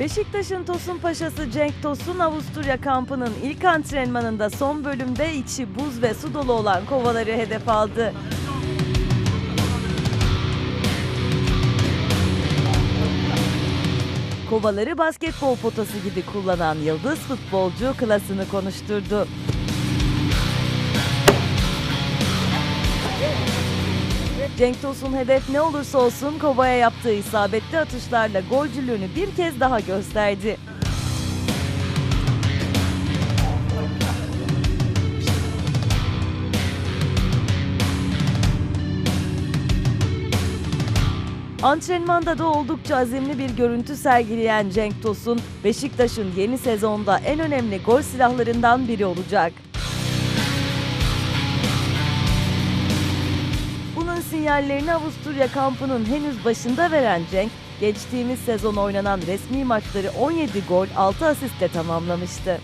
Beşiktaş'ın Tosun Paşası Cenk Tosun Avusturya kampının ilk antrenmanında son bölümde içi buz ve su dolu olan kovaları hedef aldı. Kovaları basketbol potası gibi kullanan yıldız futbolcu klasını konuşturdu. Cenk Tosun hedef ne olursa olsun kovaya yaptığı isabetli atışlarla golcülüğünü bir kez daha gösterdi. Antrenmanda da oldukça azimli bir görüntü sergileyen Cenk Tosun, Beşiktaş'ın yeni sezonda en önemli gol silahlarından biri olacak. Sinyallerini Avusturya kampının henüz başında veren Cenk, geçtiğimiz sezon oynanan resmi maçları 17 gol 6 asistle tamamlamıştı.